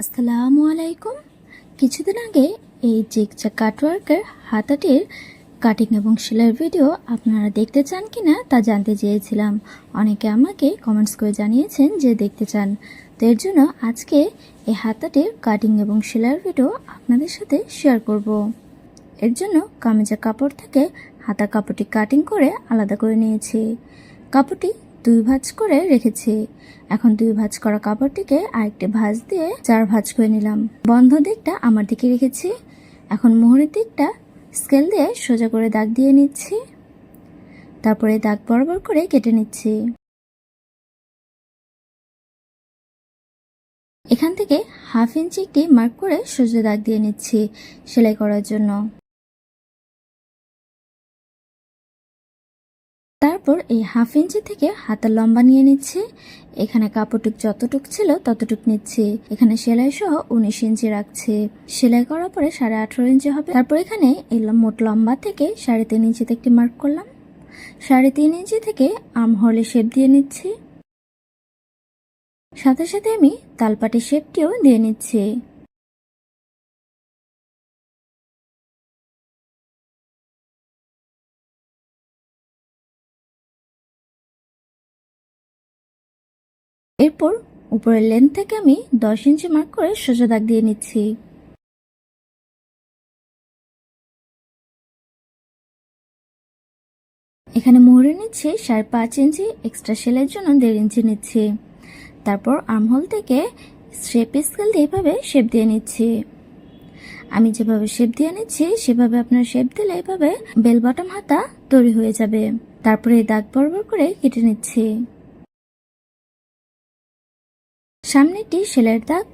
আসসালামু আলাইকুম। কিছুদিন আগে এই জিগজ্যাগ কাটওয়ার্কের হাতাটির কাটিং এবং সেলাইয়ের ভিডিও আপনারা দেখতে চান কি না তা জানতে চেয়েছিলাম। অনেকে আমাকে কমেন্টস করে জানিয়েছেন যে দেখতে চান। তো এর জন্য আজকে এই হাতাটির কাটিং এবং সেলাইয়ের ভিডিও আপনাদের সাথে শেয়ার করব। এর জন্য কামিজা কাপড় থেকে হাতা কাপড়টি কাটিং করে আলাদা করে নিয়েছি। কাপড়টি দুই ভাঁজ করে রেখেছি। এখন দুই ভাঁজ করা কাপড়টিকে আরেকটি ভাঁজ দিয়ে চার ভাঁজ করে নিলাম। বন্ধ দিকটা আমার দিকে রেখেছি। এখন মোহরের দিকটা স্কেল দিয়ে সোজা করে দাগ দিয়ে নিচ্ছি। তারপরে দাগ বরাবর করে কেটে নিচ্ছি। এখান থেকে হাফ ইঞ্চি একটি মার্ক করে সোজা দাগ দিয়ে নিচ্ছি সেলাই করার জন্য। তারপর এই হাফ ইঞ্চি থেকে হাতের লম্বা নিয়ে নিচ্ছি। এখানে কাপড়টুক যতটুক ছিল ততটুক নিচ্ছি। এখানে সেলাই সহ উনিশ ইঞ্চি রাখছে। সেলাই করার পরে সাড়ে আঠারো ইঞ্চি হবে। তারপর এখানে এই মোট লম্বা থেকে সাড়ে তিন ইঞ্চিতে একটি মার্ক করলাম। সাড়ে তিন ইঞ্চি থেকে আম হলে শেপ দিয়ে নিচ্ছি। সাথে সাথে আমি তালপাটি শেপটিও দিয়ে নিচ্ছি। এরপর উপরের লেন্থ থেকে আমি দশ ইঞ্চি মার্ক করে সোজা দাগ দিয়ে নিচ্ছি। এখানে মোহরে নিচ্ছি সাড়ে পাঁচ ইঞ্চি এক্সট্রা সেলের জন্য দেড় ইঞ্চি নিচ্ছি। তারপর আর্মহোল থেকে শেপ স্কেল দিয়ে এভাবে শেপ দিয়ে নিচ্ছি। আমি যেভাবে শেপ দিয়ে নিচ্ছি, সেভাবে আপনার শেপ দিলে এভাবে বেল বটম হাতা তৈরি হয়ে যাবে। তারপরে দাগ বরাবর করে কেটে নিচ্ছি। সামনেটি সেলাইয়ের দাগ।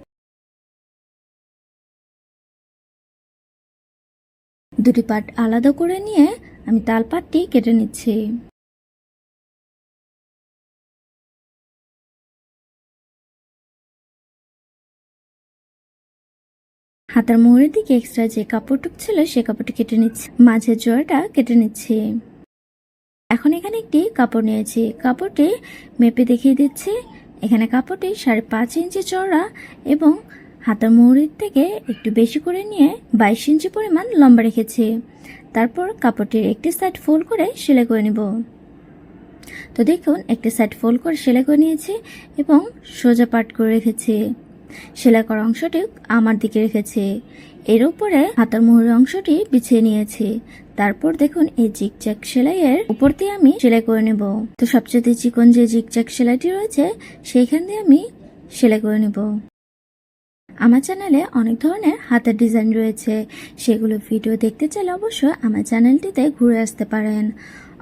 দুটি পার্ট আলাদা করে নিয়ে আমি তাল পাটটি কেটে নিচ্ছি। হাতার মোহরের দিকে এক্সট্রা যে কাপড়টুক ছিল সে কাপড়টি কেটে নিচ্ছি। মাঝের জোড়াটা কেটে নিচ্ছি। এখন এখানে একটি কাপড় নিয়েছি। কাপড়টি মেপে দেখিয়ে দিচ্ছি। এখানে কাপড়টি সাড়ে পাঁচ ইঞ্চি চওড়া এবং হাতার মৌরির থেকে একটু বেশি করে নিয়ে বাইশ ইঞ্চি পরিমাণ লম্বা রেখেছি। তারপর কাপড়টির একটি সাইড ফোল্ড করে সেলাই করে নেব। তো দেখুন, একটি সাইড ফোল্ড করে সেলাই করে নিয়েছি এবং সোজা পাট করে রেখেছি। সেলাই করা অংশটি আমার দিকে রেখেছি। এর উপরে হাতার মোহরের অংশটি বিছিয়ে নিয়েছি। তারপর দেখুন এই জিকজ্যাক সেলাইয়ের উপর দিয়ে আমি সেলাই করে নেব। তো সবচেয়ে চিকন যে জিকজ্যাক সেলাইটি রয়েছে, সেইখান দিয়ে আমি সেলাই করে নেব। আমার চ্যানেলে অনেক ধরনের হাতের ডিজাইন রয়েছে। সেগুলো ভিডিও দেখতে চাইলে অবশ্যই আমার চ্যানেলটিতে ঘুরে আসতে পারেন।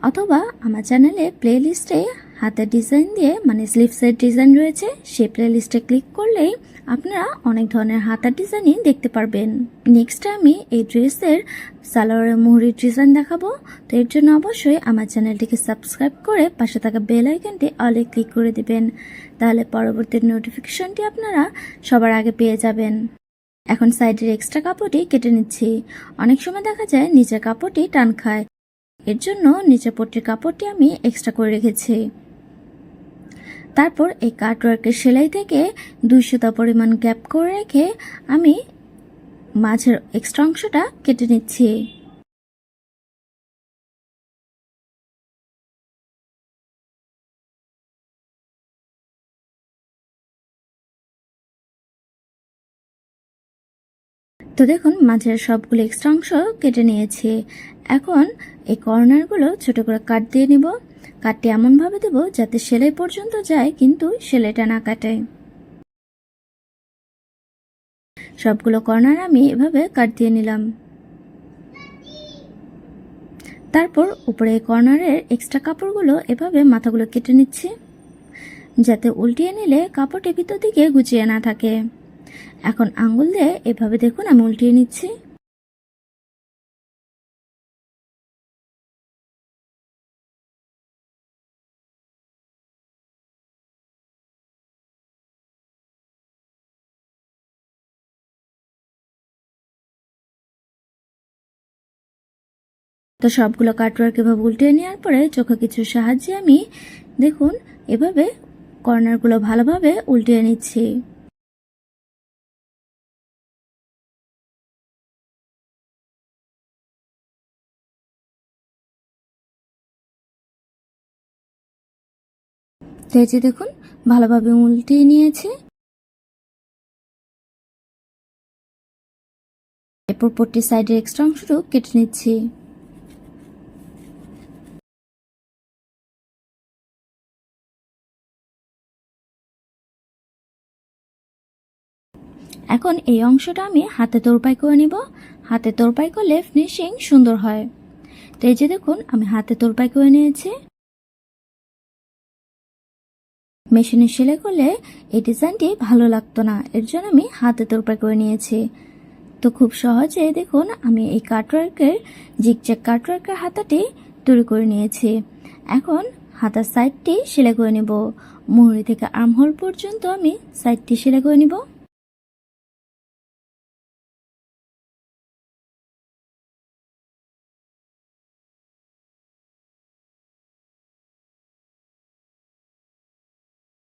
অথবা আমার চ্যানেলে প্লে লিস্টে হাতের ডিজাইন দিয়ে মানে স্লিভসের ডিজাইন রয়েছে, সেই প্লে লিস্টে ক্লিক করলেই আপনারা অনেক ধরনের হাতার ডিজাইনই দেখতে পারবেন। নেক্সট আমি এই ড্রেসের সালোয়ারের মুহুরির ডিজাইন দেখাবো। তো এর জন্য অবশ্যই আমার চ্যানেলটিকে সাবস্ক্রাইব করে পাশে থাকা বেল আইকনটি অলে ক্লিক করে দিবেন। তাহলে পরবর্তী নোটিফিকেশনটি আপনারা সবার আগে পেয়ে যাবেন। এখন সাইডের এক্সট্রা কাপড়টি কেটে নিচ্ছি। অনেক সময় দেখা যায় নিচের কাপড়টি টান খায়। এর জন্য নিচের পট্টির কাপড়টি আমি এক্সট্রা করে রেখেছি। তারপর এই কাটওয়ার্কের সেলাই থেকে দুইশোটা পরিমাণ গ্যাপ করে রেখে আমি মাঝের এক্সট্রা অংশটা কেটে নিচ্ছি। তো দেখুন, মাঝের সবগুলো এক্সট্রা অংশ কেটে নিয়েছি। এখন এই কর্নারগুলো ছোট করে কাট দিয়ে নিব। কাটটি এমনভাবে দেব যাতে সেলাই পর্যন্ত যায়, কিন্তু সেলাইটা না কাটে। সবগুলো কর্নার আমি এভাবে কাট দিয়ে নিলাম। তারপর উপরে কর্নারের এক্সট্রা কাপড়গুলো এভাবে মাথাগুলো কেটে নিচ্ছি, যাতে উল্টিয়ে নিলে কাপড়টি ভিতর দিকে গুছিয়ে না থাকে। এখন আঙ্গুল দিয়ে এভাবে দেখুন, আমি উল্টিয়ে নিচ্ছি। তো সবগুলো কাটওয়ার্ক এভাবে উল্টে নেওয়ার পরে চোখে কিছু সাহায্যে আমি দেখুন, এভাবে কর্নারগুলো ভালোভাবে উল্টে নিচ্ছি। তো দেখুন, ভালোভাবে উল্টিয়ে নিয়েছি। এরপর পট্টির সাইডের এক্সট্রা অংশটুকু কেটে নিচ্ছি। এখন এই অংশটা আমি হাতে তোরপাই করে নিব। হাতে তোরপাই করলে ফিনিশিং সুন্দর হয়। তো এই যে দেখুন, আমি হাতে তোরপাই করে নিয়েছি। মেশিনে সেলাই করলে এই ডিজাইনটি ভালো লাগতো না। এর জন্য আমি হাতে তোরপা করে নিয়েছি। তো খুব সহজে দেখুন, আমি এই কাটওয়ার্কের, জিগজ্যাগ কাটওয়ার্কের হাতাটি তৈরি করে নিয়েছি। এখন হাতার সাইডটি সেলাই করে নেব। মুহুরি থেকে আর্মহোল পর্যন্ত আমি সাইডটি সেলাই করে নিব।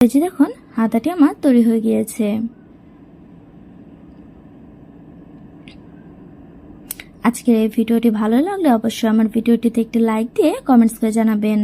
এই দেখুন, হাতাটি আমার তৈরি হয়ে গিয়েছে। আজকের এই ভিডিওটি ভালো লাগলে অবশ্যই আমার ভিডিওটিতে একটি লাইক দিয়ে কমেন্টস করে জানাবেন।